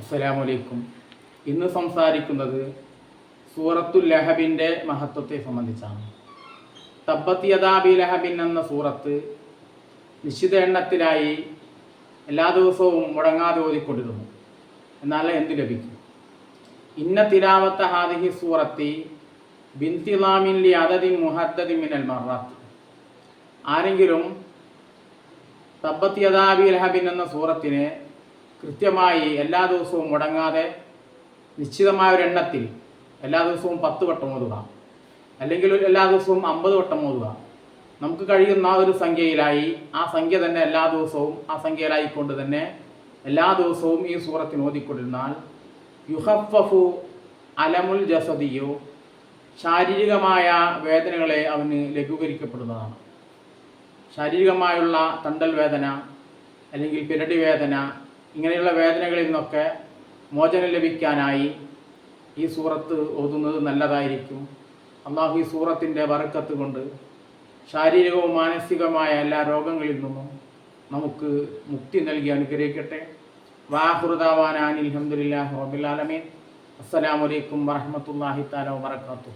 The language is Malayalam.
അസ്സലാമലൈക്കും ഇന്ന് സംസാരിക്കുന്നത് സൂറത്തുൽ ലഹബിന്റെ മഹത്വത്തെ സംബന്ധിച്ചാണ്. തബ്ബത്ത് യദാബി ലഹബിൻ എന്ന സൂറത്ത് നിശ്ചിത എണ്ണത്തിലായി എല്ലാ ദിവസവും മുടങ്ങാതെ ഓതിക്കൊണ്ടിരുന്നു. എന്നാൽ എന്ത് ലഭിക്കും? ഇന്ന തിലാവത്ത ഹാദിഹി സൂറത്തി ബിൻതിലാമിൻ ലി അതതി മുഹദ്ദതി മിനൽ മറാത്ത്. ആരെങ്കിലും തബ്ബത്ത് യദാബി ലഹബിൻ എന്ന സൂറത്തിനെ കൃത്യമായി എല്ലാ ദിവസവും മുടങ്ങാതെ നിശ്ചിതമായ ഒരു എണ്ണത്തിൽ എല്ലാ ദിവസവും പത്ത് വട്ടം ഓതുക. അല്ലെങ്കിൽ എല്ലാ ദിവസവും അമ്പത് വട്ടം ഓതുക. നമുക്ക് കഴിയുന്ന ഒരു സംഖ്യയിലായി ആ സംഖ്യ തന്നെ എല്ലാ ദിവസവും ആ സംഖ്യയിലായിക്കൊണ്ട് തന്നെ എല്ലാ ദിവസവും ഈ സൂറത്തിന് ഓതിക്കൊണ്ടിരുന്നാൽ യുഹഫു അലമുൽ ജസദിയോ ശാരീരികമായ വേദനകളെ അവന് ലഘൂകരിക്കപ്പെടുന്നതാണ്. ശാരീരികമായുള്ള തണ്ടൽ വേദന അല്ലെങ്കിൽ പിരടി വേദന ഇങ്ങനെയുള്ള വേദനകളിൽ നിന്നൊക്കെ മോചനം ലഭിക്കാനായി ഈ സൂറത്ത് ഓതുന്നത് നല്ലതായിരിക്കും. അള്ളാഹു ഈ സൂറത്തിന്റെ വറക്കത്ത് കൊണ്ട് ശാരീരികവും മാനസികവുമായ എല്ലാ രോഗങ്ങളിൽ നിന്നും നമുക്ക് മുക്തി നൽകി അനുഗ്രഹിക്കട്ടെ. വാഹൃദാവാനാൻ അലഹമുല്ലാ റബിലാലമീൻ അസ്സലാമലൈക്കും വറഹമത്തല്ലാഹി താല വാത്തു